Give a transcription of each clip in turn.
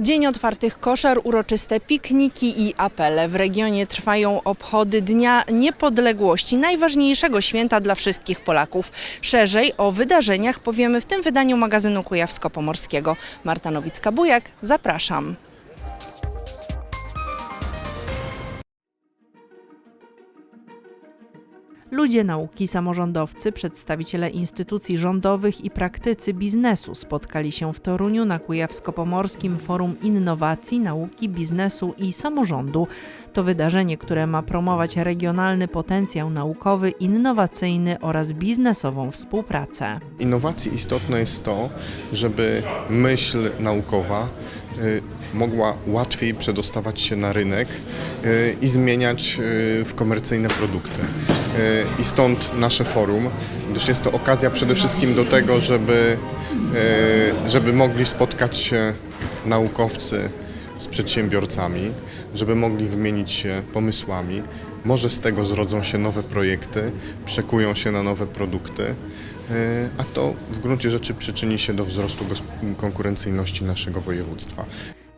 Dzień otwartych koszar, uroczyste pikniki i apele. W regionie trwają obchody Dnia Niepodległości, najważniejszego święta dla wszystkich Polaków. Szerzej o wydarzeniach powiemy w tym wydaniu magazynu Kujawsko-Pomorskiego. Marta Nowicka-Bujak, zapraszam. Ludzie nauki, samorządowcy, przedstawiciele instytucji rządowych i praktycy biznesu spotkali się w Toruniu na Kujawsko-Pomorskim Forum Innowacji, Nauki, Biznesu i Samorządu. To wydarzenie, które ma promować regionalny potencjał naukowy, innowacyjny oraz biznesową współpracę. Innowacji istotne jest to, żeby myśl naukowa mogła łatwiej przedostawać się na rynek y, i zmieniać y, w komercyjne produkty. Y, I stąd nasze forum, gdyż jest to okazja przede wszystkim do tego, żeby, y, żeby mogli spotkać się naukowcy z przedsiębiorcami, żeby mogli wymienić się pomysłami. Może z tego zrodzą się nowe projekty, przekują się na nowe produkty, y, a to w gruncie rzeczy przyczyni się do wzrostu konkurencyjności naszego województwa.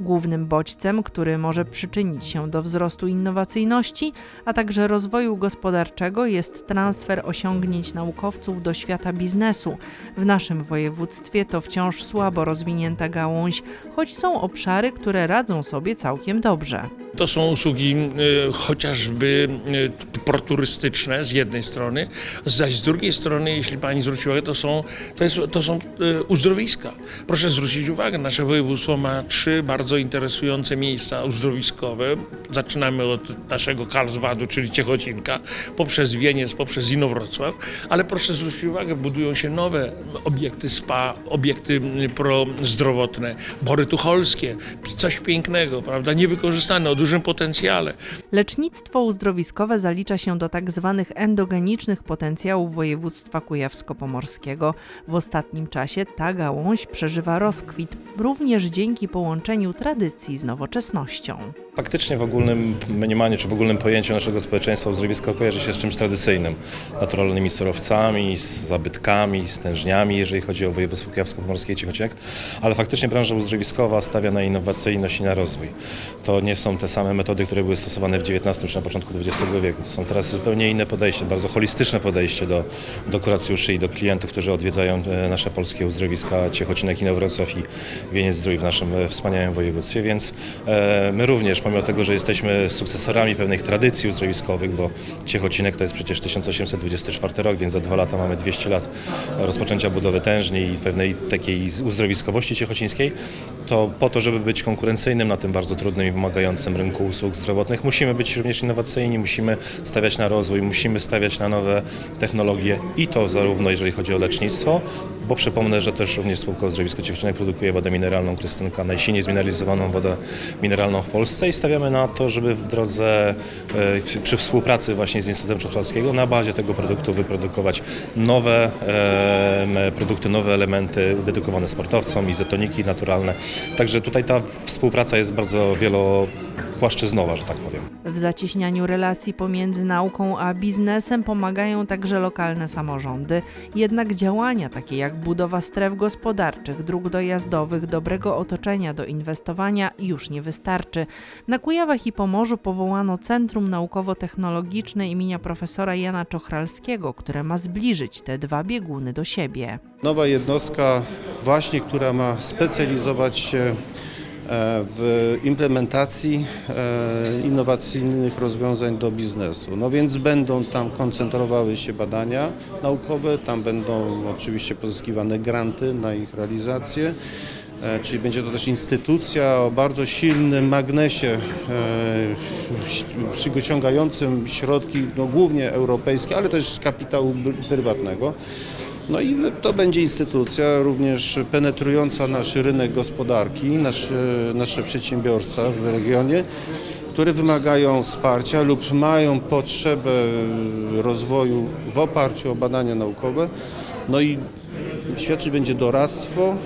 Głównym bodźcem, który może przyczynić się do wzrostu innowacyjności, a także rozwoju gospodarczego jest transfer osiągnięć naukowców do świata biznesu. W naszym województwie to wciąż słabo rozwinięta gałąź, choć są obszary, które radzą sobie całkiem dobrze. To są usługi y, chociażby y, proturystyczne z jednej strony, zaś z drugiej strony, jeśli pani zwróciła uwagę, to są, to jest, to są y, uzdrowiska. Proszę zwrócić uwagę, nasze województwo ma trzy bardzo interesujące miejsca uzdrowiskowe. Zaczynamy od naszego Karlsbadu, czyli Ciechocinka, poprzez Wieniec, poprzez Inowrocław, ale proszę zwrócić uwagę, budują się nowe obiekty spa, obiekty y, prozdrowotne, Bory Tucholskie, coś pięknego, prawda, niewykorzystane, o dużym potencjale. Lecznictwo uzdrowiskowe zalicza się do tak zwanych endogenicznych potencjałów województwa kujawsko-pomorskiego. W ostatnim czasie ta gałąź przeżywa rozkwit, również dzięki połączeniu tradycji z nowoczesnością. Faktycznie w ogólnym mniemaniu czy w ogólnym pojęciu naszego społeczeństwa uzdrowisko kojarzy się z czymś tradycyjnym, z naturalnymi surowcami, z zabytkami, z tężniami, jeżeli chodzi o województwo kujawsko-pomorskie i Ciechocinek, ale faktycznie branża uzdrowiskowa stawia na innowacyjność i na rozwój. To nie są te same metody, które były stosowane w XIX czy na początku XX wieku. To są teraz zupełnie inne podejście, bardzo holistyczne podejście do, do kuracjuszy i do klientów, którzy odwiedzają e, nasze polskie uzdrowiska Ciechocinek, Inowrocław i Wieniec Zdrój w naszym e, wspaniałym województwie, więc e, my również, pomimo tego, że jesteśmy sukcesorami pewnych tradycji uzdrowiskowych, bo Ciechocinek to jest przecież 1824 rok, więc za dwa lata mamy 200 lat rozpoczęcia budowy tężni i pewnej takiej uzdrowiskowości ciechocińskiej, to po to, żeby być konkurencyjnym na tym bardzo trudnym i wymagającym rynku usług zdrowotnych, musimy być również innowacyjni, musimy stawiać na rozwój, musimy stawiać na nowe technologie i to zarówno jeżeli chodzi o lecznictwo, bo przypomnę, że też również spółka Uzdrowisko Ciechocinek produkuje wodę mineralną Krystynka, najsilniej zmineralizowaną wodę mineralną w Polsce i stawiamy na to, żeby w drodze, e, przy współpracy właśnie z Instytutem Czochralskiego na bazie tego produktu wyprodukować nowe e, produkty, nowe elementy dedykowane sportowcom, izotoniki naturalne. Także tutaj ta współpraca jest bardzo wielopłaszczyznowa, że tak powiem. W zacieśnianiu relacji pomiędzy nauką a biznesem pomagają także lokalne samorządy. Jednak działania takie jak budowa stref gospodarczych, dróg dojazdowych, dobrego otoczenia do inwestowania już nie wystarczy. Na Kujawach i Pomorzu powołano Centrum Naukowo-Technologiczne imienia profesora Jana Czochralskiego, które ma zbliżyć te dwa bieguny do siebie. Nowa jednostka właśnie, która ma specjalizować się w implementacji e, innowacyjnych rozwiązań do biznesu. No więc będą tam koncentrowały się badania naukowe, tam będą oczywiście pozyskiwane granty na ich realizację. E, Czyli będzie to też instytucja o bardzo silnym magnesie e, przyciągającym środki no, głównie europejskie, ale też z kapitału pr- prywatnego. No i to będzie instytucja również penetrująca nasz rynek gospodarki, nasze, nasze przedsiębiorstwa w regionie, które wymagają wsparcia lub mają potrzebę rozwoju w oparciu o badania naukowe. No i świadczyć będzie doradztwo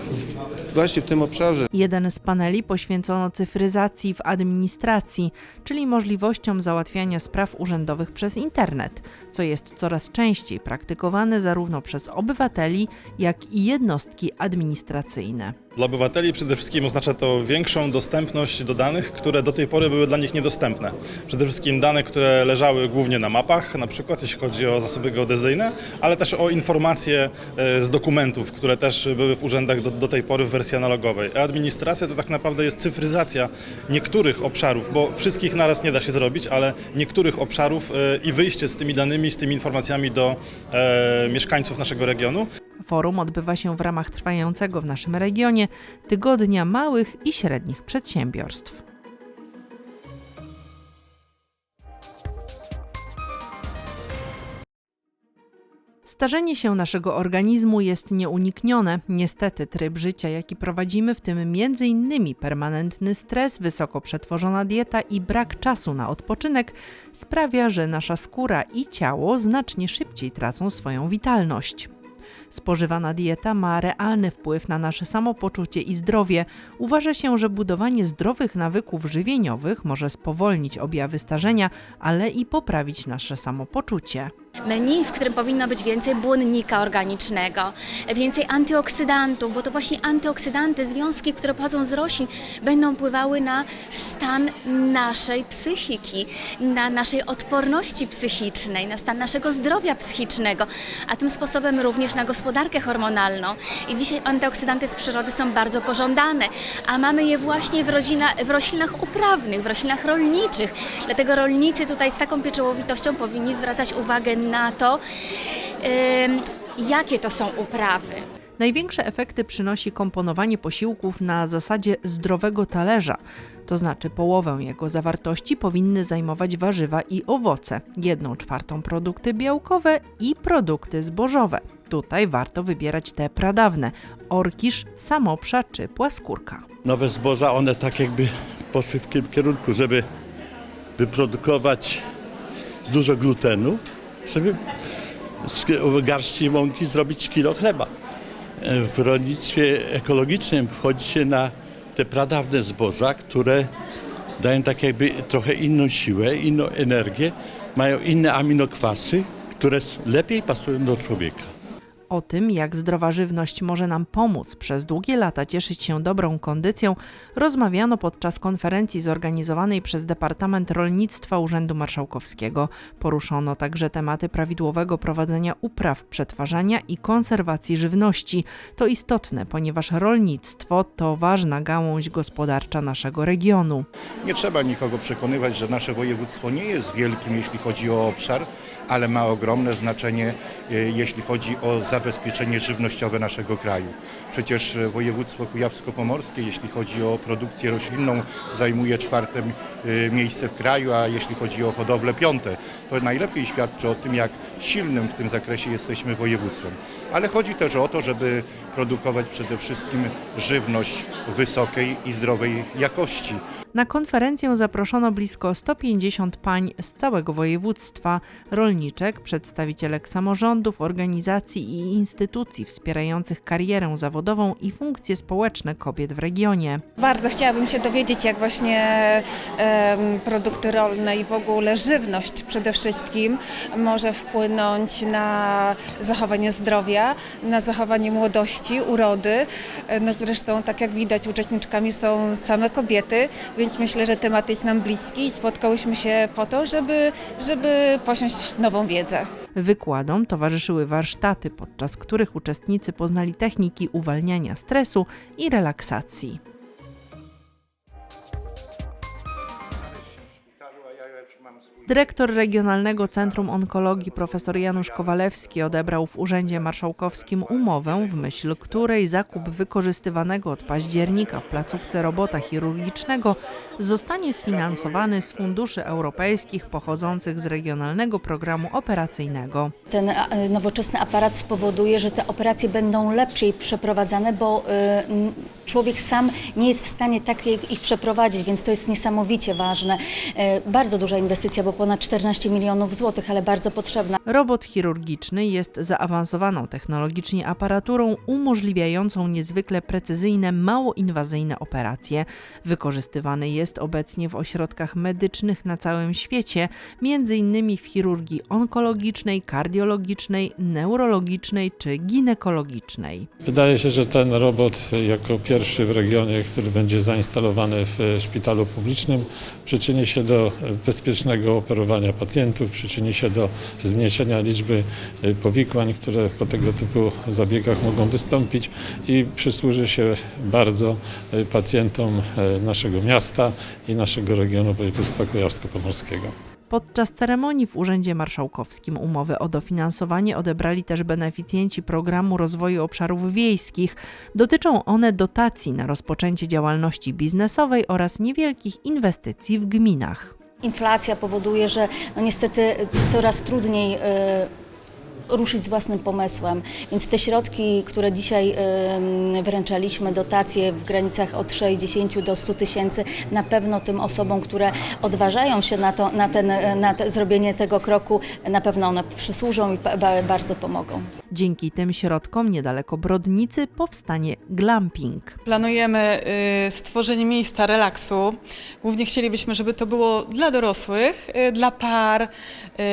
właśnie w tym obszarze. Jeden z paneli poświęcono cyfryzacji w administracji, czyli możliwościom załatwiania spraw urzędowych przez internet, co jest coraz częściej praktykowane zarówno przez obywateli, jak i jednostki administracyjne. Dla obywateli przede wszystkim oznacza to większą dostępność do danych, które do tej pory były dla nich niedostępne. Przede wszystkim dane, które leżały głównie na mapach, na przykład jeśli chodzi o zasoby geodezyjne, ale też o informacje e, z dokumentów, które też były w urzędach do, do tej pory w wersji analogowej. E-administracja to tak naprawdę jest cyfryzacja niektórych obszarów, bo wszystkich naraz nie da się zrobić, ale niektórych obszarów e, i wyjście z tymi danymi, z tymi informacjami do e, mieszkańców naszego regionu. Forum odbywa się w ramach trwającego w naszym regionie Tygodnia Małych i Średnich Przedsiębiorstw. Starzenie się naszego organizmu jest nieuniknione. Niestety tryb życia, jaki prowadzimy, w tym m.in. permanentny stres, wysoko przetworzona dieta i brak czasu na odpoczynek, sprawia, że nasza skóra i ciało znacznie szybciej tracą swoją witalność. Spożywana dieta ma realny wpływ na nasze samopoczucie i zdrowie. Uważa się, że budowanie zdrowych nawyków żywieniowych może spowolnić objawy starzenia, ale i poprawić nasze samopoczucie. Menu, w którym powinno być więcej błonnika organicznego, więcej antyoksydantów, bo to właśnie antyoksydanty, związki, które pochodzą z roślin, będą wpływały na stan naszej psychiki, na naszej odporności psychicznej, na stan naszego zdrowia psychicznego, a tym sposobem również na gospodarkę hormonalną. I dzisiaj antyoksydanty z przyrody są bardzo pożądane, a mamy je właśnie w, rodzina, w roślinach uprawnych, w roślinach rolniczych. Dlatego rolnicy tutaj z taką pieczołowitością powinni zwracać uwagę na to, jakie to są uprawy. Największe efekty przynosi komponowanie posiłków na zasadzie zdrowego talerza. To znaczy połowę jego zawartości powinny zajmować warzywa i owoce, jedną czwartą produkty białkowe i produkty zbożowe. Tutaj warto wybierać te pradawne: orkisz, samoprza czy płaskórka. nowe zboża, one tak jakby poszły w tym kierunku, żeby wyprodukować dużo glutenu, żeby z garści mąki zrobić kilo chleba. E, W rolnictwie ekologicznym wchodzi się na te pradawne zboża, które dają tak jakby trochę inną siłę, inną energię, mają inne aminokwasy, które lepiej pasują do człowieka. O tym, jak zdrowa żywność może nam pomóc przez długie lata cieszyć się dobrą kondycją, rozmawiano podczas konferencji zorganizowanej przez Departament Rolnictwa Urzędu Marszałkowskiego. Poruszono także tematy prawidłowego prowadzenia upraw, przetwarzania i konserwacji żywności. To istotne, ponieważ rolnictwo to ważna gałąź gospodarcza naszego regionu. Nie trzeba nikogo przekonywać, że nasze województwo nie jest wielkim, jeśli chodzi o obszar, ale ma ogromne znaczenie, e, jeśli chodzi o zabezpieczenie żywnościowe naszego kraju. Przecież e, województwo kujawsko-pomorskie, jeśli chodzi o produkcję roślinną, zajmuje czwarte miejsce w kraju, a jeśli chodzi o hodowlę piąte. To najlepiej świadczy o tym, jak silnym w tym zakresie jesteśmy województwem. Ale chodzi też o to, żeby produkować przede wszystkim żywność wysokiej i zdrowej jakości. Na konferencję zaproszono blisko 150 pań z całego województwa, rolniczek, przedstawicielek samorządów, organizacji i instytucji wspierających karierę zawodową i funkcje społeczne kobiet w regionie. Bardzo chciałabym się dowiedzieć, jak właśnie produkty rolne i w ogóle żywność przede wszystkim może wpłynąć na zachowanie zdrowia, na zachowanie młodości, urody. No zresztą, tak jak widać, uczestniczkami są same kobiety, więc myślę, że temat jest nam bliski i spotkałyśmy się po to, żeby, żeby posiąść nową wiedzę. Wykładom towarzyszyły warsztaty, podczas których uczestnicy poznali techniki uwalniania stresu i relaksacji. Dyrektor Regionalnego Centrum Onkologii profesor Janusz Kowalewski odebrał w Urzędzie Marszałkowskim umowę, w myśl której zakup wykorzystywanego od października w placówce robota chirurgicznego zostanie sfinansowany z funduszy europejskich pochodzących z Regionalnego Programu Operacyjnego. Ten e, nowoczesny aparat spowoduje, że te operacje będą lepiej przeprowadzane, bo n- człowiek sam nie jest w stanie tak ich przeprowadzić, więc to jest niesamowicie ważne. E, Bardzo duża inwestycja, bo ponad 14 milionów złotych, ale bardzo potrzebna. Robot chirurgiczny jest zaawansowaną technologicznie aparaturą umożliwiającą niezwykle precyzyjne, mało inwazyjne operacje. Wykorzystywany jest obecnie w ośrodkach medycznych na całym świecie, m.in. w chirurgii onkologicznej, kardiologicznej, neurologicznej czy ginekologicznej. Wydaje się, że ten robot jako pierwszy w regionie, który będzie zainstalowany w szpitalu publicznym, przyczyni się do bezpiecznego operowania pacjentów, przyczyni się do zmniejszenia liczby e, powikłań, które po tego typu zabiegach mogą wystąpić i przysłuży się bardzo e, pacjentom e, naszego miasta i naszego regionu województwa kujawsko-pomorskiego. Podczas ceremonii w Urzędzie Marszałkowskim umowy o dofinansowanie odebrali też beneficjenci programu rozwoju obszarów wiejskich. Dotyczą one dotacji na rozpoczęcie działalności biznesowej oraz niewielkich inwestycji w gminach. Inflacja powoduje, że no niestety coraz trudniej e, ruszyć z własnym pomysłem. Więc te środki, które dzisiaj wręczaliśmy, dotacje w granicach od 60 do 100 tysięcy, na pewno tym osobom, które odważają się na, to, na, ten, na te, zrobienie tego kroku, na pewno one przysłużą i ba- ba- bardzo pomogą. Dzięki tym środkom niedaleko Brodnicy powstanie glamping. Planujemy y, stworzenie miejsca relaksu. Głównie chcielibyśmy, żeby to było dla dorosłych, y, dla par,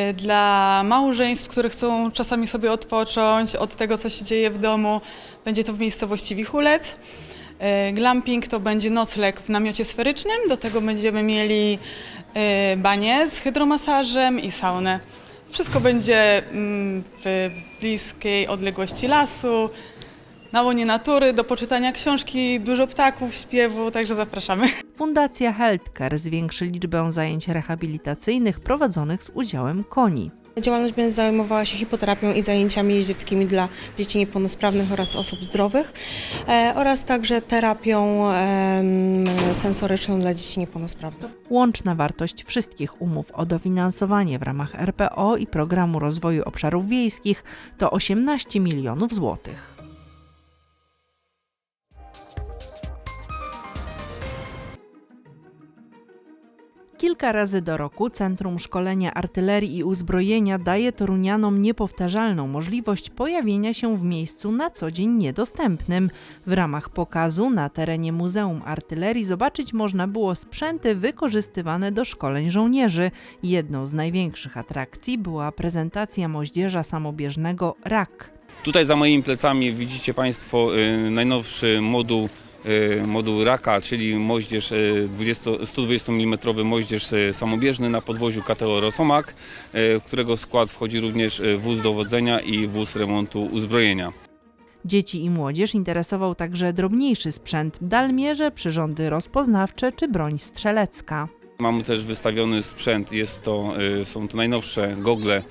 y, dla małżeństw, które chcą czasami sobie odpocząć od tego, co się dzieje w domu. Będzie to w miejscowości Wichulec. Y, Glamping to będzie nocleg w namiocie sferycznym. Do tego będziemy mieli y, banię z hydromasażem i saunę. Wszystko będzie mm, w bliskiej odległości lasu, na łonie natury, do poczytania książki, dużo ptaków, śpiewu, także zapraszamy. Fundacja Healthcare zwiększy liczbę zajęć rehabilitacyjnych prowadzonych z udziałem koni. Działalność będzie zajmowała się hipoterapią i zajęciami jeździeckimi dla dzieci niepełnosprawnych oraz osób zdrowych e, oraz także terapią sensoryczną dla dzieci niepełnosprawnych. Łączna wartość wszystkich umów o dofinansowanie w ramach RPO i Programu Rozwoju Obszarów Wiejskich to 18 milionów złotych. Kilka razy do roku Centrum Szkolenia Artylerii i Uzbrojenia daje Torunianom niepowtarzalną możliwość pojawienia się w miejscu na co dzień niedostępnym. W ramach pokazu na terenie Muzeum Artylerii zobaczyć można było sprzęty wykorzystywane do szkoleń żołnierzy. Jedną z największych atrakcji była prezentacja moździerza samobieżnego RAK. Tutaj za moimi plecami widzicie Państwo y, najnowszy moduł, moduł Raka, czyli moździerz y, 20, 120 mm moździerz y, samobieżny na podwoziu KTO Rosomak, y, w którego skład wchodzi również y, wóz dowodzenia i wóz remontu uzbrojenia. Dzieci i młodzież interesował także drobniejszy sprzęt, dalmierze, przyrządy rozpoznawcze czy broń strzelecka. Mamy też wystawiony sprzęt, jest to, y, są to najnowsze gogle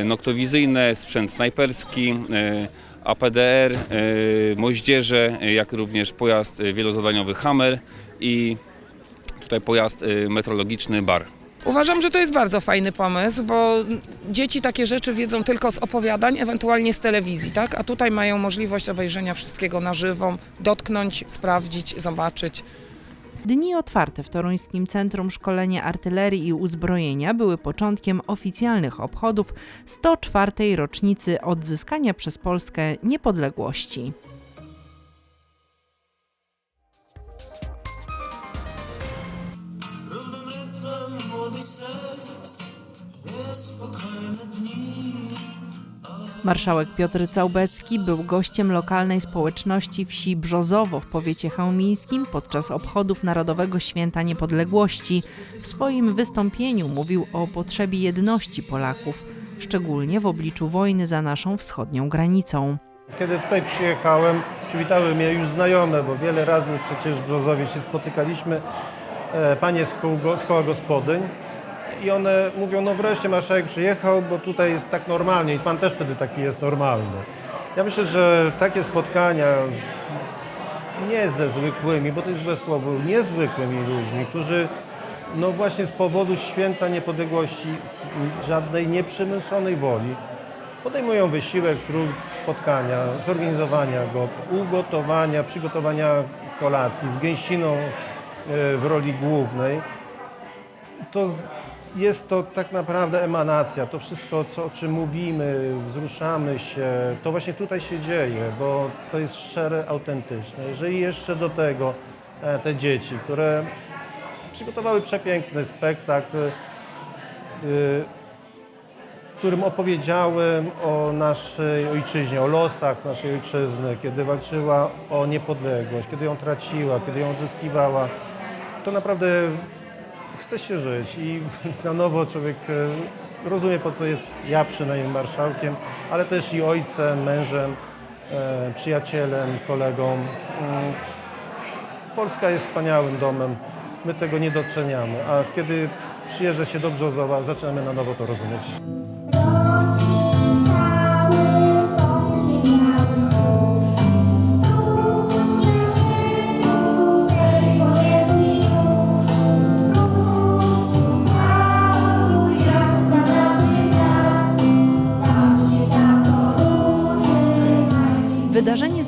y, noktowizyjne, sprzęt snajperski, y, APDR, y, moździerze, y, jak również pojazd y, wielozadaniowy Hammer i tutaj pojazd metrologiczny BAR. Uważam, że to jest bardzo fajny pomysł, bo dzieci takie rzeczy wiedzą tylko z opowiadań, ewentualnie z telewizji, tak? A tutaj mają możliwość obejrzenia wszystkiego na żywo, dotknąć, sprawdzić, zobaczyć. Dni otwarte w Toruńskim Centrum Szkolenia Artylerii i Uzbrojenia były początkiem oficjalnych obchodów 104. rocznicy odzyskania przez Polskę niepodległości. Marszałek Piotr Całbecki był gościem lokalnej społeczności wsi Brzozowo w powiecie chełmińskim podczas obchodów Narodowego Święta Niepodległości. W swoim wystąpieniu mówił o potrzebie jedności Polaków, szczególnie w obliczu wojny za naszą wschodnią granicą. Kiedy tutaj przyjechałem, przywitały mnie już znajome, bo wiele razy przecież w Brzozowie się spotykaliśmy, e, panie z, koła gospodyń i one mówią, no wreszcie marszałek przyjechał, bo tutaj jest tak normalnie i pan też wtedy taki jest normalny. Ja myślę, że takie spotkania nie ze zwykłymi, bo to jest złe słowo, niezwykłymi ludźmi, którzy no właśnie z powodu święta niepodległości, żadnej nieprzemysłonej woli, podejmują wysiłek, trud spotkania, zorganizowania go, ugotowania, przygotowania kolacji z gęściną e, w roli głównej. To jest to tak naprawdę emanacja. To wszystko, co, o czym mówimy, wzruszamy się, to właśnie tutaj się dzieje, bo to jest szczere, autentyczne. Jeżeli jeszcze do tego e, te dzieci, które przygotowały przepiękny spektakl, w którym opowiedziałem o naszej ojczyźnie, o losach naszej ojczyzny, kiedy walczyła o niepodległość, kiedy ją traciła, kiedy ją odzyskiwała, to naprawdę chce się żyć i na nowo człowiek e, rozumie po co jest ja przynajmniej marszałkiem, ale też i ojcem, mężem, e, przyjacielem, kolegą. Mm, Polska jest wspaniałym domem, my tego nie doceniamy, a kiedy przyjeżdża się do Brzozowa, zaczynamy na nowo to rozumieć.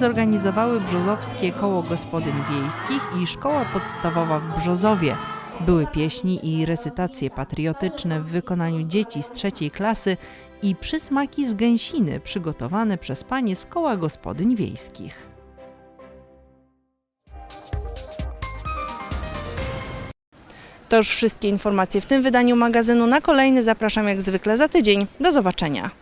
Zorganizowały Brzozowskie Koło Gospodyń Wiejskich i Szkoła Podstawowa w Brzozowie. Były pieśni i recytacje patriotyczne w wykonaniu dzieci z trzeciej klasy i przysmaki z gęsiny przygotowane przez panie z Koła Gospodyń Wiejskich. To już wszystkie informacje w tym wydaniu magazynu. Na kolejny zapraszam jak zwykle za tydzień. Do zobaczenia.